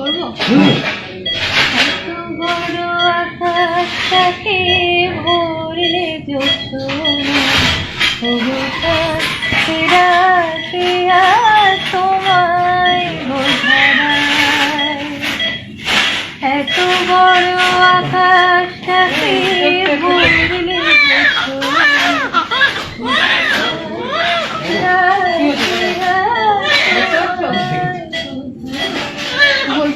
করব? এত বড় আকাশটাকে ভরলে আর তোমায় বোঝা যায় এত বড় আকাশটাকে ভরলে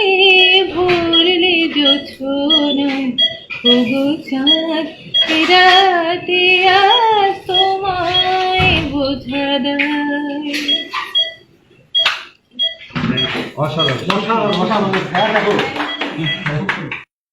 আকাশটাকে ভরলে জোছনায় ওগো চাঁদ রাতে তোমায় বোঝা অসাধারণ অসাধারণ। হ্যাঁ দেখো।